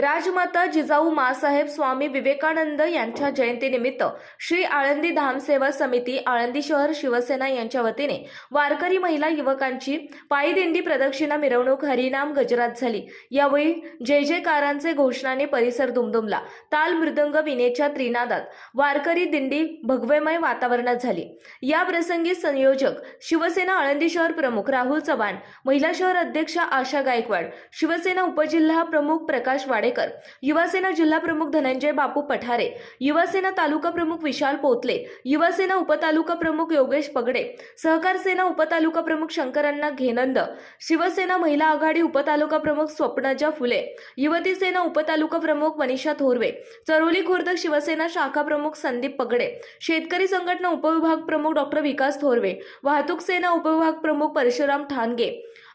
राजमाता जिजाऊ मासाहेब स्वामी विवेकानंद यांच्या जयंतीनिमित्त श्री आळंदी धामसेवा समिती आळंदी शहर शिवसेना यांच्या वतीने वारकरी महिला युवकांची पायदिंडी प्रदक्षिणा मिरवणूक हरिनाम गजरात झाली. यावेळी जय जयकारांचे घोषणाने परिसर दुमदुमला. ताल मृदंग विनेच्या त्रिनादात वारकरी दिंडी भगवेमय वातावरणात झाली. या प्रसंगी संयोजक शिवसेना आळंदी शहर प्रमुख राहुल चव्हाण महिला शहर अध्यक्षा आशा गायकवाड शिवसेना उपजिल्हा प्रमुख प्रकाश वाडे वाडेकर युवासेना जिल्हा प्रमुख धनंजय बापू पठारे. युवासेना तालुका प्रमुख विशाल पोतले. युवासेना उपतालुका प्रमुख योगेश पगडे. सहकार सेना उपतालुका प्रमुख शंकरण्णा घेनंद. शिवसेना महिला आघाडी उपतालुका प्रमुख स्वप्नजा फुले. युवती सेना उपतालुका प्रमुख मनीषा थोरवे. चरोली खुर्द शिवसेना शाखा प्रमुख संदीप पगडे. शेतकरी संघटना उपविभाग प्रमुख डॉक्टर विकास थोरवे. वाहतूक सेना उपविभाग प्रमुख परशुराम ठाणगे.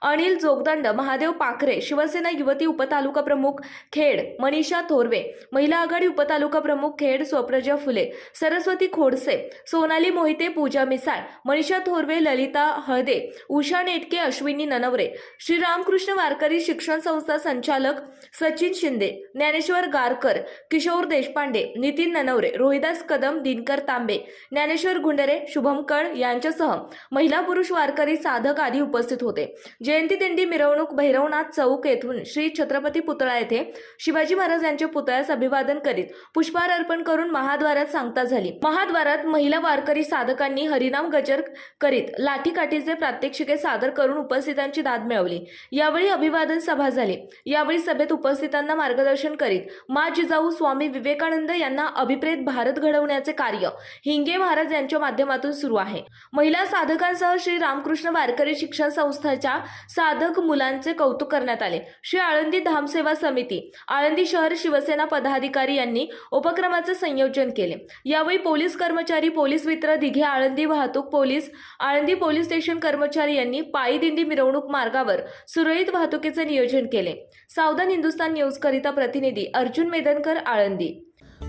अनिल जोगदंड महादेव पाखरे शिवसेना युवती उपतालुका प्रमुख खेड मनीषा थोरवे महिला आघाडी उपतालुका प्रमुख खेड स्वप्रजा फुले सरस्वती खोडसे सोनाली मोहिते पूजा मिसाळ मनीषा थोरवे ललिता हळदे उषा नेटके अश्विनी ननवरे श्री रामकृष्ण वारकरी शिक्षण संस्था संचालक सचिन शिंदे ज्ञानेश्वर गारकर किशोर देशपांडे नितीन ननवरे रोहिदास कदम दिनकर तांबे ज्ञानेश्वर गुंडरे शुभम कळ यांच्यासह महिला पुरुष वारकरी साधक आदी उपस्थित होते. जे जयंती दिंडी मिरवणूक भैरवनाथ चौक येथून श्री छत्रपती पुतळा येथे शिवाजी महाराज यांच्या पुतळ्यास अभिवादन करीत पुष्पहार अर्पण करून महाद्वारात सांगता झाली. महाद्वारात महिला वारकरी साधकांनी हरिनाम गजर करीत लाठीकाठीचे प्रात्यक्षिके सादर करून उपस्थितांची दाद मिळवली. यावेळी अभिवादन सभा झाली. यावेळी सभेत उपस्थितांना मार्गदर्शन करीत मा जिजाऊ स्वामी विवेकानंद यांना अभिप्रेत भारत घडवण्याचे कार्य हिंगे महाराज यांच्या माध्यमातून सुरू आहे. महिला साधकांसह श्री रामकृष्ण वारकरी शिक्षण संस्थेच्या साधक मुलांचे कौतुक करण्यात आले. श्री आळंदी धामसेवा समिती आळंदी शहर शिवसेना पदाधिकारी यांनी उपक्रमाचे संयोजन केले. यावेळी पोलीस कर्मचारी पोलीस मित्र दिघे आळंदी वाहतूक पोलीस आळंदी पोलीस स्टेशन कर्मचारी यांनी पायी दिंडी मिरवणूक मार्गावर सुरळीत वाहतुकीचे नियोजन केले. सावधान हिंदुस्तान न्यूज करिता प्रतिनिधी अर्जुन मेदनकर आळंदी.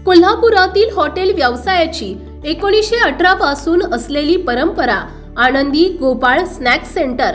कोल्हापुरातील हॉटेल व्यवसायाची एकोणीसशे अठरा पासून असलेली परंपरा आनंदी गोपाळ स्नॅक्स सेंटर.